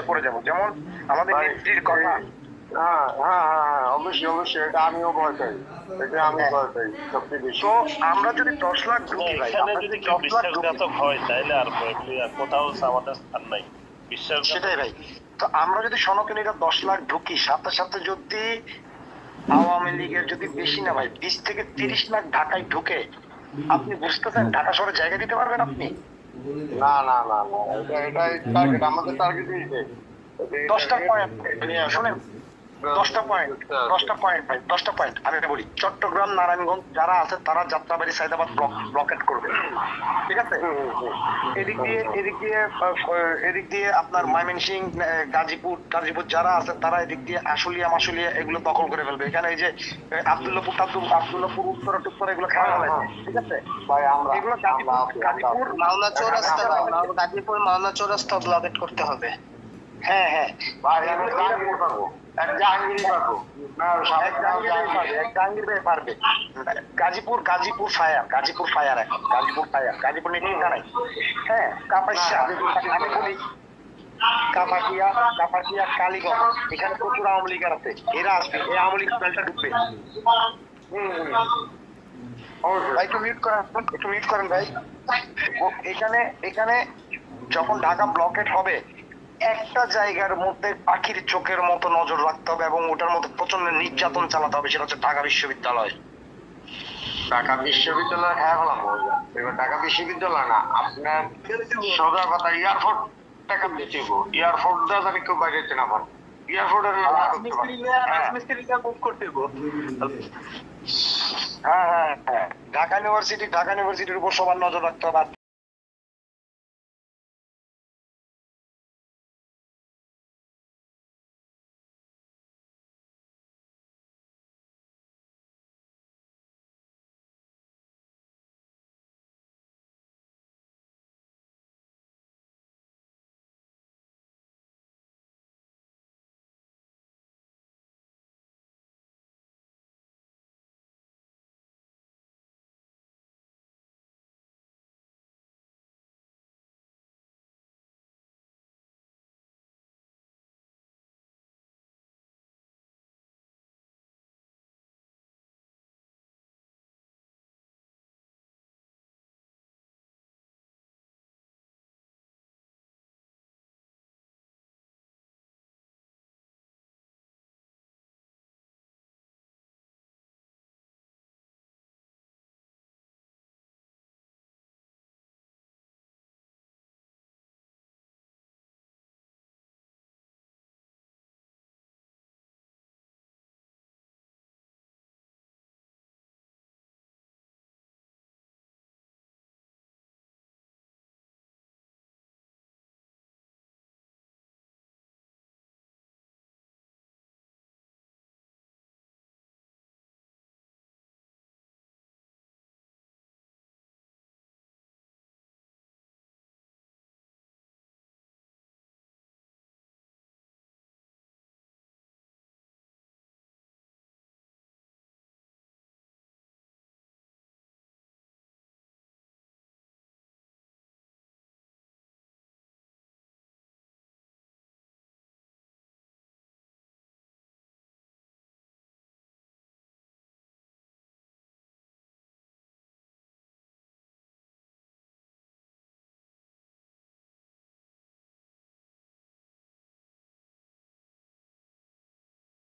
পড়ে যাব। যেমন আমাদের ভাই, নেত্রীর কথা। হ্যাঁ হ্যাঁ হ্যাঁ অবশ্যই অবশ্যই এটা আমিও ভয় পাই। এটা আমি ভয় পাই সবচেয়ে বেশি। তো আমরা যদি দশ লাখ ঢুকি ভাই যদি যদি দশ লাখ ঢুকি হয় তাইলে আর কোথাও আমাদের স্থান নাই। বিশ্বাসঘাতক সেটাই ভাই। তো আমরা যদি সনকিনীরা দশ লাখ ঢুকি সাথে সাথে যদি আওয়ামী লীগের যদি বেশি না ভাই বিশ থেকে তিরিশ লাখ ঢাকায় ঢুকে আপনি বুঝতেছেন? ঢাকা শহরে জায়গা দিতে পারবেন আপনি? না না না না এটা এটাই টার্গেট আমাদের টার্গেটই এটাই দশটা পয়েন্ট শুনেন দশটা পয়েন্ট দশটা পয়েন্ট ভাই দশটা পয়েন্ট আমি বলি চট্টগ্রাম নারায়ণগঞ্জ যারা আছে তারা যাত্রাবাড়ি সাইদাবাদ ব্লকেট করবে। ঠিক আছে? এদিক দিয়ে এদিক দিয়ে এদিক দিয়ে আপনার ময়মনসিং গাজীপুর গাজীপুর যারা আছে তারা এদিক দিয়ে আশুলিয়া মাসুলিয়া এগুলো দখল করে ফেলবে। এখানে এই যে আহ, আব্দুল্লাহপুর টাব্দুল আব্দুল্লাহপুর উত্তর টুত্তর এগুলো খেলা হবে। ঠিক আছে? ভাই আমরা এগুলো গাজীপুর গাজীপুর মাওনা চৌরাস্তা গাজীপুর মাওনা চৌরাস্তা ব্লকেট করতে হবে। হ্যাঁ হ্যাঁ। পারব গাজীপুর গাজীপুর ফায়ার গাজীপুর ফায়ার এখন গাজীপুর ফায়ার। গাজীপুর নিয়ে চিন্তা নাই হ্যাঁ কাপাসিয়া। আমি বলি কাপাসিয়া কাপাসিয়া কালীগঞ্জ। এখানে প্রচুর আওয়ামী লীগের আছে। এরা আসবে এই আওয়ামী লীগ দলটা ঢুকবে। ভাই একটু মিউট করেন একটু মিউট করেন ভাই। এখানে এখানে যখন ঢাকা ব্লকেট হবে একটা জায়গার মধ্যে পাখির চোখের মতো নজর রাখতে হবে এবং ওটার মধ্যে প্রচণ্ড নির্যাতন চালাতে হবে সেটা হচ্ছে ঢাকা বিশ্ববিদ্যালয়। ঢাকা বিশ্ববিদ্যালয়? হ্যাঁ হলাম এবার ঢাকা বিশ্ববিদ্যালয় না আপনার সোজা কথা এয়ারপোর্ট টাকা এয়ারপোর্ট দা জানি কেউ বাইরে যেতে না পারে এয়ারপোর্টের হ্যাঁ হ্যাঁ হ্যাঁ। ঢাকা ইউনিভার্সিটি ঢাকা ইউনিভার্সিটির উপর সবার নজর রাখতে হবে।